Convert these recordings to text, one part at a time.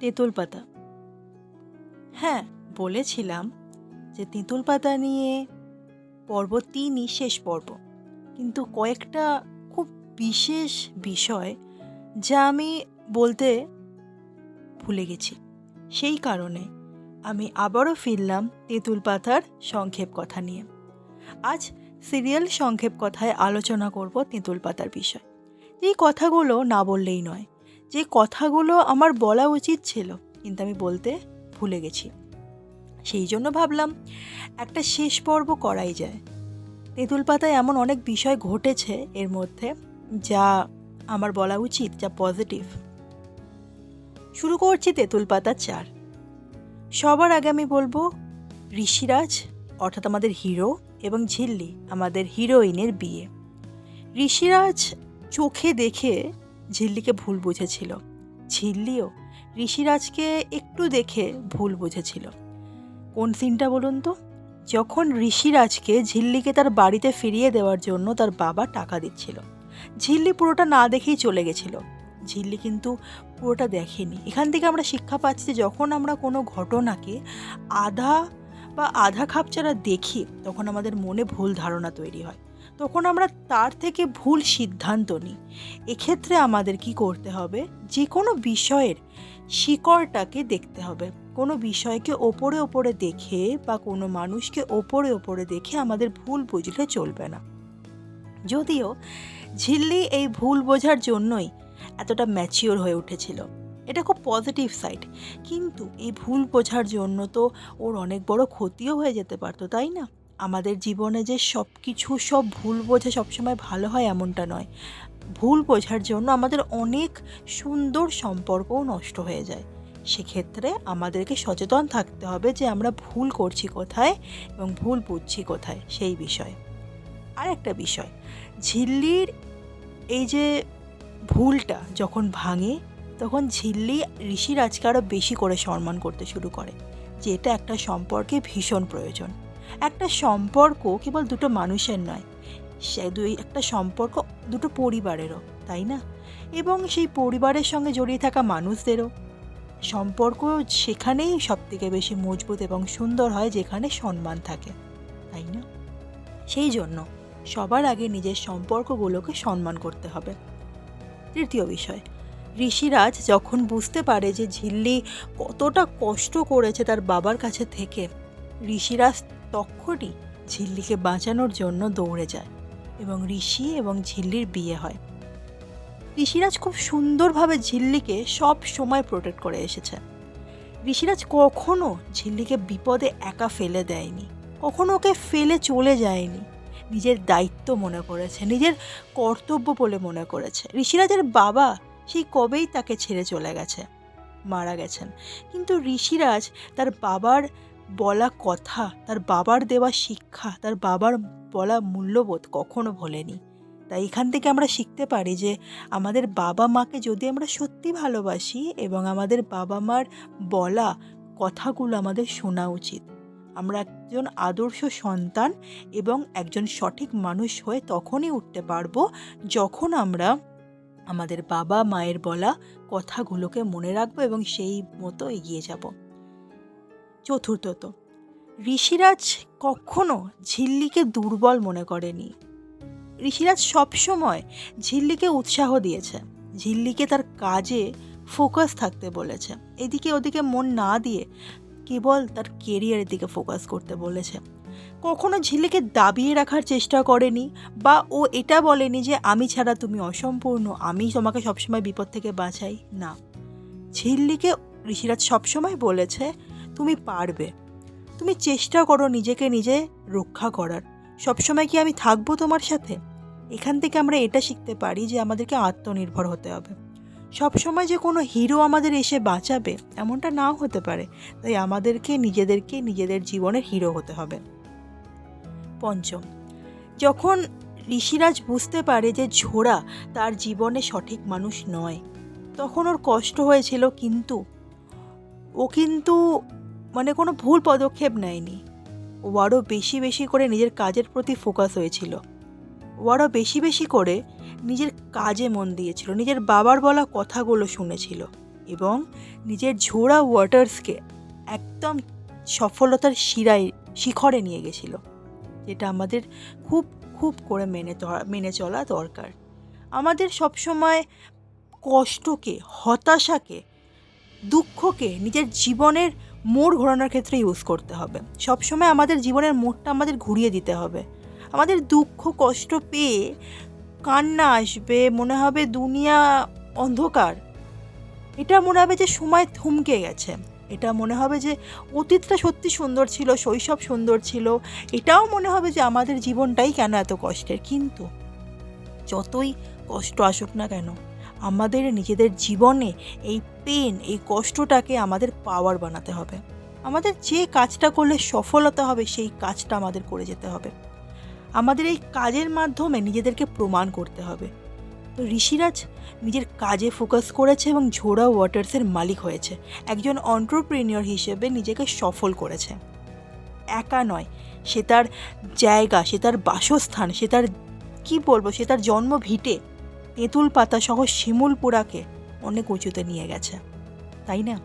তেঁতুল পাতা। হ্যাঁ বলেছিলাম যে তেঁতুল পাতা নিয়ে পর্ব তিনই শেষ পর্ব। কিন্তু কয়েকটা খুব বিশেষ বিষয় যা আমি বলতে ভুলে গেছি। সেই কারণে আমি আবারও ফিরলাম তেঁতুল পাতার সংক্ষেপ কথা নিয়ে। আজ সিরিয়াল সংক্ষেপ কথায় আলোচনা করব তেঁতুল পাতার বিষয়। এই কথাগুলো না বললেই নয়। যে কথাগুলো আমার বলা উচিত ছিল, কিন্তু আমি বলতে ভুলে গেছি। সেই জন্য ভাবলাম, একটা শেষ পর্ব করাই যায়। তেঁতুল পাতায় এমন অনেক বিষয় ঘটেছে এর মধ্যে যা আমার বলা উচিত, যা পজিটিভ শুরু করছি তেঁতুল পাতা চার। সবার আগে আমি বলব, ঋষিরাজ, অর্থাৎ আমাদের হিরো, এবং ঝিল্লি, আমাদের হিরোইনের বিয়ে। ঋষিরাজ চোখে দেখে ঝিল্লিকে ভুল বুঝেছিল। ঝিল্লিও ঋষিরাজকে একটু দেখে ভুল বুঝেছিল। কোন সিনটা বলুন তো? যখন ঋষিরাজকে ঝিল্লিকে তার বাড়িতে ফিরিয়ে দেওয়ার জন্য তার বাবা টাকা দিচ্ছিল। ঝিল্লি পুরোটা না দেখেই চলে গেছিল। ঝিল্লি কিন্তু পুরোটা দেখেনি। এখান থেকে আমরা শিক্ষা পাচ্ছি যে যখন আমরা কোনো ঘটনাকে আধা বা আধা খাপ ছাড়া দেখি, তখন আমাদের মনে ভুল ধারণা তৈরি হয়। তখন আমরা তার থেকে ভুল সিদ্ধান্ত নিই। এক্ষেত্রে আমাদের কি করতে হবে? যে কোনো বিষয়ের শিকড়টাকে দেখতে হবে। কোনো বিষয়কে ওপরে ওপরে দেখে বা কোনো মানুষকে ওপরে ওপরে দেখে আমাদের ভুল বুঝলে চলবে না। যদিও ঝিল্লি এই ভুল বোঝার জন্যই এতটা ম্যাচিওর হয়ে উঠেছিল। এটা খুব পজিটিভ সাইড কিন্তু এই ভুল বোঝার জন্য তো ওর অনেক বড় ক্ষতিও হয়ে যেতে পারতো, তাই না? আমাদের জীবনে যে সব কিছু সব ভুল বোঝা সবসময় ভালো হয় এমনটা নয়। ভুল বোঝার জন্য আমাদের অনেক সুন্দর সম্পর্কও নষ্ট হয়ে যায়। সেক্ষেত্রে আমাদেরকে সচেতন থাকতে হবে যে আমরা ভুল করছি কোথায় এবং ভুল বুঝছি কোথায়, সেই বিষয়ে। আর একটা বিষয়, ঝিল্লির এই যে ভুলটা যখন ভাঙে, তখন ঝিল্লি ঋষিরাজকে আরও বেশি করে সম্মান করতে শুরু করে যে এটা একটা সম্পর্কে ভীষণ প্রয়োজন। একটা সম্পর্ক কেবল দুটো মানুষের নয়, সে দুই, একটা সম্পর্ক দুটো পরিবারেরও, তাই না? এবং সেই পরিবারের সঙ্গে জড়িয়ে থাকা মানুষদেরও। সম্পর্ক সেখানেই সব থেকে বেশি মজবুত এবং সুন্দর হয় যেখানে সম্মান থাকে, তাই না? সেই জন্য সবার আগে নিজের সম্পর্কগুলোকে সম্মান করতে হবে। তৃতীয় বিষয়, ঋষিরাজ যখন বুঝতে পারে যে ঝিল্লি কতটা কষ্ট করেছে তার বাবার কাছে থেকে, ঋষিরাজ তখনই ঝিল্লিকে বাঁচানোর জন্য দৌড়ে যায় এবং ঋষি এবং ঝিল্লির বিয়ে হয়। ঋষিরাজ খুব সুন্দরভাবে ঝিল্লিকে সব সময় প্রোটেক্ট করে এসেছে। ঋষিরাজ কখনো ঝিল্লিকে বিপদে একা ফেলে দেয়নি, কখনো ওকে ফেলে চলে যায়নি। নিজের দায়িত্ব মনে করেছে, নিজের কর্তব্য বলে মনে করেছে। ঋষিরাজের বাবা সেই কবেই তাকে ছেড়ে চলে গেছে, মারা গেছেন। কিন্তু ঋষিরাজ তার বাবার বলা কথা, তার বাবার দেওয়া শিক্ষা, তার বাবার বলা মূল্যবোধ কখনো ভোলেনি। তাই এখান থেকে আমরা শিখতে পারি যে, আমাদের বাবা মাকে যদি আমরা সত্যি ভালোবাসি এবং আমাদের বাবা মার বলা কথাগুলো আমাদের শোনা উচিত। আমরা একজন আদর্শ সন্তান এবং একজন সঠিক মানুষ হয়ে তখনই উঠতে পারব যখন আমরা আমাদের বাবা মায়ের বলা কথাগুলোকে মনে রাখব এবং সেই মতো এগিয়ে যাব। চতুর্থত। ঋষিরাজ কখনো ঝিল্লিকে দুর্বল মনে করেনি। ঋষিরাজ সবসময় ঝিল্লিকে উৎসাহ দিয়েছে। ঝিল্লিকে তার কাজে ফোকাস থাকতে বলেছে। এদিকে ওদিকে মন না দিয়ে কেবল তার কেরিয়ারের দিকে ফোকাস করতে বলেছে। কখনো ঝিল্লিকে দাবিয়ে রাখার চেষ্টা করেনি বা ও এটা বলেনি যে, আমি ছাড়া তুমি অসম্পূর্ণ, আমি তোমাকে সবসময় বিপদ থেকে বাঁচাই। না। ঝিল্লিকে ঋষিরাজ সবসময় বলেছে তুমি পারবে। তুমি চেষ্টা করো নিজেকে নিজে রক্ষা করার। সবসময় কি আমি থাকব তোমার সাথে? এখান থেকে আমরা এটা শিখতে পারি যে আমাদেরকে আত্মনির্ভর হতে হবে। সবসময় যে কোনো হিরো আমাদের এসে বাঁচাবে, এমনটা নাও হতে পারে। তাই আমাদেরকে নিজেদেরকে নিজেদের জীবনের হিরো হতে হবে। পঞ্চম, যখন ঋষিরাজ বুঝতে পারে যে ঝোড়া তার জীবনে সঠিক মানুষ নয়, তখন ওর কষ্ট হয়েছিল কিন্তু, ও কিন্তু মানে কোনো ভুল পদক্ষেপ নেয়নি। ও আরও বেশি বেশি করে নিজের কাজের প্রতি ফোকাস হয়েছিল। ও আরও বেশি বেশি করে নিজের কাজে মন দিয়েছিল, নিজের বাবার বলা কথাগুলো শুনেছিল এবং নিজের ঝোড়া ওয়াটার্সকে একদম সফলতার শিরায়, শিখরে নিয়ে গেছিল, যেটা আমাদের খুব খুব করে মেনে মেনে চলা দরকার। আমাদের সবসময় কষ্টকে, হতাশাকে, দুঃখকে, নিজের জীবনের মোড় ঘোরানোর ক্ষেত্রে ইউজ করতে হবে। সবসময় আমাদের জীবনের মোড়টা আমাদের ঘুরিয়ে দিতে হবে। আমাদের দুঃখ, কষ্ট পেয়ে কান্না আসবে, মনে হবে দুনিয়া অন্ধকার। এটা মনে হবে যে সময় থমকে গেছে। এটা মনে হবে যে অতীতটা সত্যি সুন্দর ছিল, শৈশব সুন্দর ছিল। এটাও মনে হবে যে আমাদের জীবনটাই কেন এত কষ্টের। কিন্তু যতই কষ্ট আসুক না কেন আমাদের নিজেদের জীবনে এই পেন এই কষ্টটাকে আমাদের পাওয়ার বানাতে হবে। আমাদের যে কাজটা করলে সফলতা হবে, সেই কাজটা আমাদের করে যেতে হবে। আমাদের এই কাজের মাধ্যমে নিজেদেরকে প্রমাণ করতে হবে। তো ঋষিরাজ নিজের কাজে ফোকাস করেছে এবং ঝোড়া ওয়াটার্সের মালিক হয়েছে। একজন অন্টারপ্রেনিয়র হিসেবে নিজেকে সফল করেছে। একা নয়, সে তার জায়গা, সে তার বাসস্থান, সে তার, কী বলব, সে তার জন্ম ভিটে তেঁতুল পাতা সহ শিমুলপুরাকে অনেক উঁচুতে নিয়ে গেছে। তাই না?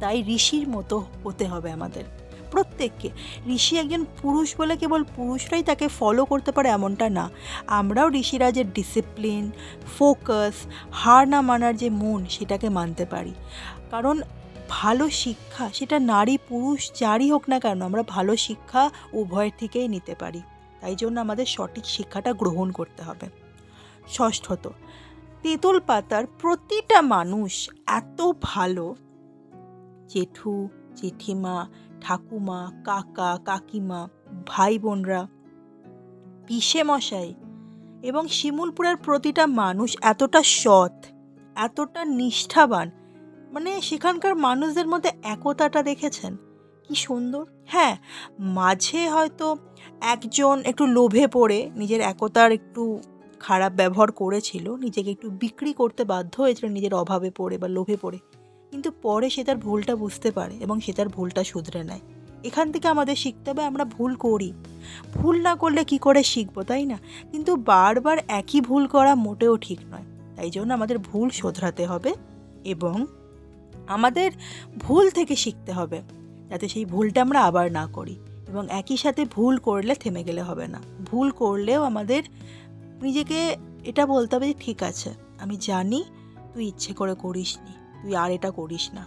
তাই ঋষির মতো হতে হবে আমাদের। প্রত্যেককে, ঋষি একজন পুরুষ বলে কেবল পুরুষরাই তাকে ফলো করতে পারে এমনটা না। আমরাও ঋষিরাজের ডিসিপ্লিন ফোকাস হার না মানার যে মন, সেটাকে মানতে পারি। কারণ ভালো শিক্ষা, সেটা নারী পুরুষ যারই হোক না কেন, আমরা ভালো শিক্ষা উভয়ের থেকেই নিতে পারি। তাই জন্য আমাদের সঠিক শিক্ষাটা গ্রহণ করতে হবে। ষষ্ঠত তেঁতুল পাতার প্রতিটা মানুষ এত ভালো। জেঠু, জেঠিমা, ঠাকুমা, কাকা, কাকিমা ভাই বোনরা পিসে মশাই এবং শিমুলপুরের প্রতিটা মানুষ এতটা সৎ, এতটা নিষ্ঠাবান। মানে সেখানকার মানুষদের মধ্যে একতাটা দেখেছেন? কি সুন্দর। হ্যাঁ মাঝে হয়তো একজন একটু লোভে পড়ে, নিজের একতার একটু খারাপ ব্যবহার করেছিল, নিজেকে একটু বিক্রি করতে বাধ্য হয়েছিল নিজের অভাবে পড়ে বা লোভে পড়ে। কিন্তু পরে সে তার ভুলটা বুঝতে পারে এবং সে তার ভুলটা শুধরে নেয়। এখান থেকে আমাদের শিখতে হবে আমরা ভুল করি। ভুল না করলে কি করে শিখব, তাই না? কিন্তু বারবার একই ভুল করা মোটেও ঠিক নয়। তাই জন্য আমাদের ভুল শোধরাতে হবে এবং আমাদের ভুল থেকে শিখতে হবে, যাতে সেই ভুলটা আমরা আবার না করি। এবং একই সাথে ভুল করলে থেমে গেলে হবে না। ভুল করলেও আমাদের নিজেকে এটা বলতে হবে যে ঠিক আছে, আমি জানি তুই ইচ্ছে করে করিস নি তুই আর এটা করিস না।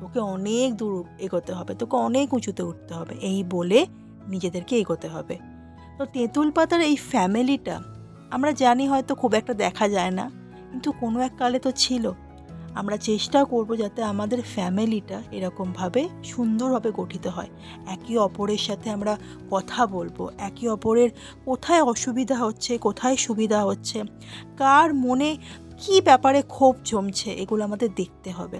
তোকে অনেক দূর এগোতে হবে, তোকে অনেক উঁচুতে উঠতে হবে, এই বলে নিজেদেরকে এগোতে হবে। তো তেঁতুল পাতার এই ফ্যামিলিটা আমরা জানি হয়তো খুব একটা দেখা যায় না, কিন্তু কোনো এক কালে তো ছিল। আমরা চেষ্টা করব যাতে আমাদের ফ্যামিলিটা এরকমভাবে সুন্দরভাবে গঠিত হয়। একে অপরের সাথে আমরা কথা বলব, একে অপরের কোথায় অসুবিধা হচ্ছে, কোথায় সুবিধা হচ্ছে, কার মনে কি ব্যাপারে ক্ষোভ জমছে, এগুলো আমাদের দেখতে হবে।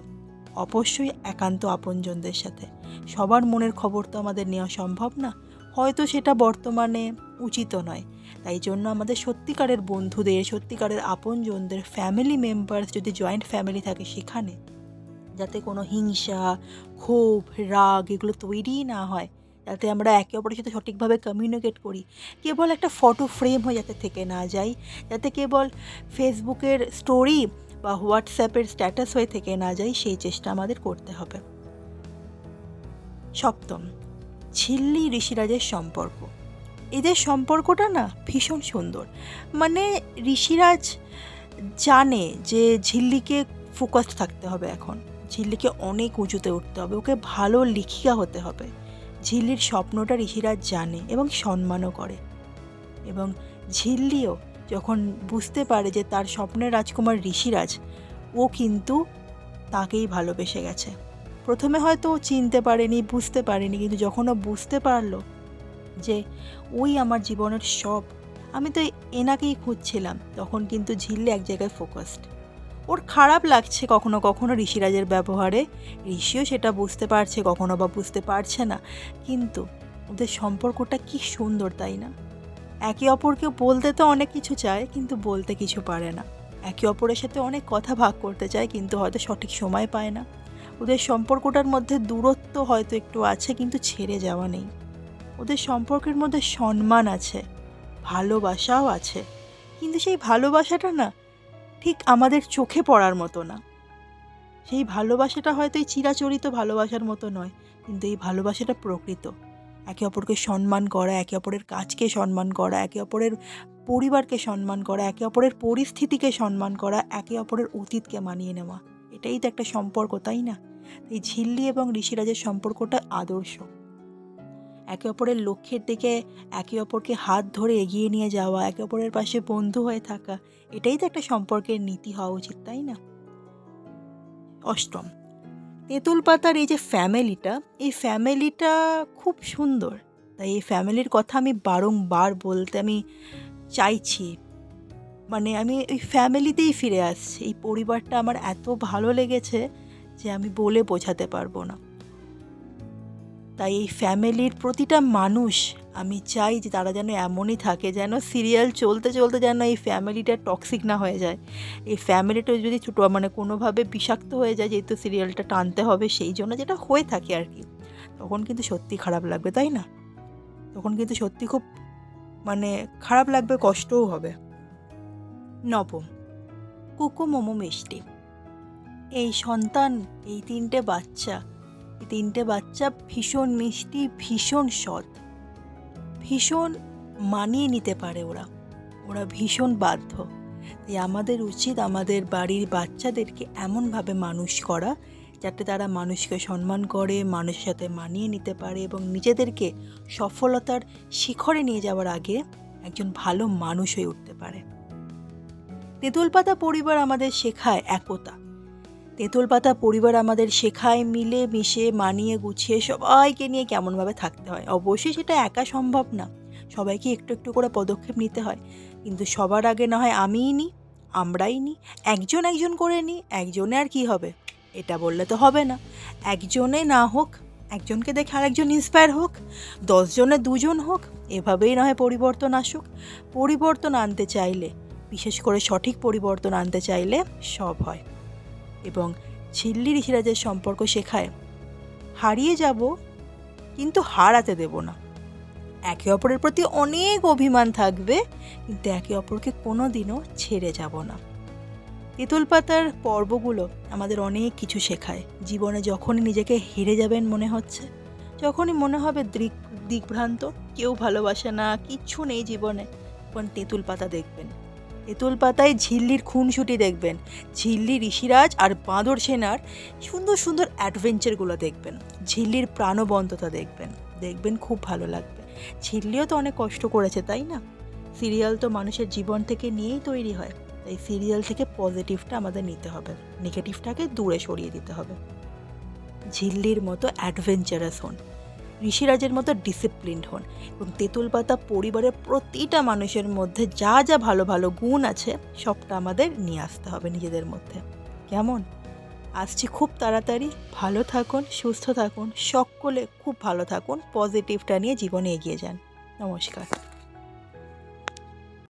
অবশ্যই একান্ত আপনজনদের সাথে। সবার মনের খবর তো আমাদের নেওয়া সম্ভব না। হয়তো সেটা বর্তমানে উচিত নয়। তাই জন্য আমাদের সত্যিকারের বন্ধুদের, সত্যিকারের আপনজনদের ফ্যামিলি মেম্বার্স যদি জয়েন্ট ফ্যামিলি থাকে সেখানে, যাতে কোনো হিংসা, ক্ষোভ, রাগ এগুলো তৈরিই না হয়, যাতে আমরা একে অপরের সাথে সঠিকভাবে কমিউনিকেট করি। কেবল একটা ফটো ফ্রেম হয়ে যাতে থেকে না যাই যাতে কেবল ফেসবুকের স্টোরি বা হোয়াটসঅ্যাপের স্ট্যাটাস হয়ে থেকে না যাই সেই চেষ্টা আমাদের করতে হবে। সপ্তম ঝিল্লি ঋষিরাজের সম্পর্ক। এদের সম্পর্কটা না ভীষণ সুন্দর। মানে ঋষিরাজ জানে যে ঝিল্লিকে ফোকাসড থাকতে হবে এখন। ঝিল্লিকে অনেক উঁচুতে উঠতে হবে, ওকে ভালো লিখিকা হতে হবে। ঝিল্লির স্বপ্নটা ঋষিরাজ জানে এবং সম্মানও করে। এবং ঝিল্লিও যখন বুঝতে পারে যে তার স্বপ্নের রাজকুমার ঋষিরাজ, ও কিন্তু তাকেই ভালোবেসে গেছে। প্রথমে হয়তো ও চিনতে পারেনি, বুঝতে পারেনি, কিন্তু যখন ও বুঝতে পারল যে ওই আমার জীবনের সব, আমি তো এনাকেই খুঁজছিলাম, তখন কিন্তু ঝিল্লি এক জায়গায় ফোকাসড ওর খারাপ লাগছে কখনো কখনো ঋষিরাজের ব্যবহারে, ঋষিও সেটা বুঝতে পারছে কখনো বা বুঝতে পারছে না, কিন্তু ওদের সম্পর্কটা কি সুন্দর তাই না? একে অপরকে বলতে তো অনেক কিছু চায়, কিন্তু বলতে কিছু পারে না। একে অপরের সাথে অনেক কথা ভাগ করতে চায়, কিন্তু হয়তো সঠিক সময় পায় না। ওদের সম্পর্কটার মধ্যে দূরত্ব হয়তো একটু আছে, কিন্তু ছেড়ে যাওয়া নেই। ওদের সম্পর্কের মধ্যে সম্মান আছে, ভালোবাসাও আছে, কিন্তু সেই ভালোবাসাটা না ঠিক আমাদের চোখে পড়ার মতো না। সেই ভালোবাসাটা হয়তো এই চিরাচরিত ভালোবাসার মতো নয়, কিন্তু এই ভালোবাসাটা প্রকৃত। একে অপরকে সম্মান করা, একে অপরের কাজকে সম্মান করা, একে অপরের পরিবারকে সম্মান করা, একে অপরের পরিস্থিতিকে সম্মান করা, একে অপরের অতীতকে মানিয়ে নেওয়া। এটাই তো একটা সম্পর্ক, তাই না? এই ঝিল্লি এবং ঋষিরাজের সম্পর্কটা আদর্শ। একে অপরের লক্ষ্যের দিকে, একে অপরকে হাত ধরে এগিয়ে নিয়ে যাওয়া, একে অপরের পাশে বন্ধু হয়ে থাকা, এটাই তো একটা সম্পর্কের নীতি হওয়া উচিত, তাই না? অষ্টম, তেঁতুল পাতার এই যে ফ্যামিলিটা এই ফ্যামিলিটা খুব সুন্দর। তাই এই ফ্যামিলির কথা আমি বারংবার বলতে আমি চাইছি। মানে আমি ওই ফ্যামিলিতেই ফিরে আসছি। এই পরিবারটা আমার এত ভালো লেগেছে যে আমি বলে বোঝাতে পারব না। তাই এই ফ্যামিলির প্রতিটা মানুষ আমি চাই যে তারা যেন এমনই থাকে, যেন সিরিয়াল চলতে চলতে যেন এই ফ্যামিলিটা টক্সিক না হয়ে যায়। এই ফ্যামিলিটা যদি ছোটো মানে কোনোভাবে বিষাক্ত হয়ে যায়, যেহেতু সিরিয়ালটা টানতে হবে, সেই জন্য যেটা হয়ে থাকে আর কি, তখন কিন্তু সত্যি খারাপ লাগবে, তাই না? তখন কিন্তু সত্যি খুব মানে খারাপ লাগবে, কষ্টও হবে। নবম। কুকু মোমো মিষ্টি। এই সন্তান, এই তিনটে বাচ্চা, এই তিনটে বাচ্চা ভীষণ মিষ্টি, ভীষণ সৎ। ভীষণ মানিয়ে নিতে পারে ওরা। ওরা ভীষণ বাধ্য। তাই আমাদের উচিত আমাদের বাড়ির বাচ্চাদেরকে এমনভাবে মানুষ করা, যাতে তারা মানুষকে সম্মান করে, মানুষের সাথে মানিয়ে নিতে পারে এবং নিজেদেরকে সফলতার শিখরে নিয়ে যাওয়ার আগে একজন ভালো মানুষ হয়ে উঠতে পারে। তেঁতুল পাতা পরিবার আমাদের শেখায় একতা। তেঁতুল পাতা পরিবার আমাদের শেখায় মিলে মিশে, মানিয়ে গুছিয়ে সবাইকে নিয়ে কেমনভাবে থাকতে হয়। অবশ্যই সেটা একা সম্ভব না। সবাইকে একটু একটু করে পদক্ষেপ নিতে হয়। কিন্তু সবার আগে না হয় আমিই নিই আমরাই নিই একজন একজন করে নিই একজনে আর কি হবে? এটা বললে তো হবে না। একজনে না হোক, একজনকে দেখে আরেকজন ইন্সপায়ার হোক, দশজনে দুজন হোক, এভাবেই না হয় পরিবর্তন আসুক। পরিবর্তন আনতে চাইলে বিশেষ করে সঠিক পরিবর্তন আনতে চাইলে সব হয়। এবং ঝিল্লি ঋষিরাজের সম্পর্ক শেখায়, হারিয়ে যাব কিন্তু হারাতে দেব না। একে অপরের প্রতি অনেক অভিমান থাকবে, কিন্তু একে অপরকে কোনো দিনও ছেড়ে যাব না। তেঁতুল পাতার পর্বগুলো আমাদের অনেক কিছু শেখায়। জীবনে যখনই নিজেকে হেরে যাবেন মনে হচ্ছে, যখনই মনে হবে দিক, দিকভ্রান্ত, কেউ ভালোবাসে না কিচ্ছু নেই জীবনে, তখন তেঁতুল পাতা দেখবেন। তেঁতুল পাতায় ঝিল্লির খুনসুটি দেখবেন। ঝিল্লি, ঋষিরাজ আর বাঁদর সেনার সুন্দর সুন্দর অ্যাডভেঞ্চারগুলো দেখবেন। ঝিল্লির প্রাণবন্ততা দেখবেন। দেখবেন খুব ভালো লাগবে। ঝিল্লিও তো অনেক কষ্ট করেছে, তাই না? সিরিয়াল তো মানুষের জীবন থেকে নিয়েই তৈরি হয়। তাই সিরিয়াল থেকে পজিটিভটা আমাদের নিতে হবে। নেগেটিভটাকে দূরে সরিয়ে দিতে হবে। ঝিল্লির মতো অ্যাডভেঞ্চারাস হন। ঋষিরাজের মতো ডিসিপ্লিনড হন এবং তেঁতুল পাতা পরিবারের প্রতিটা মানুষের মধ্যে যা যা ভালো ভালো গুণ আছে, সবটা আমাদের নিয়ে আসতে হবে নিজেদের মধ্যে। কেমন? আসছি খুব তাড়াতাড়ি। ভালো থাকুন, সুস্থ থাকুন, সকলে খুব ভালো থাকুন পজিটিভটা নিয়ে জীবনে এগিয়ে যান। নমস্কার।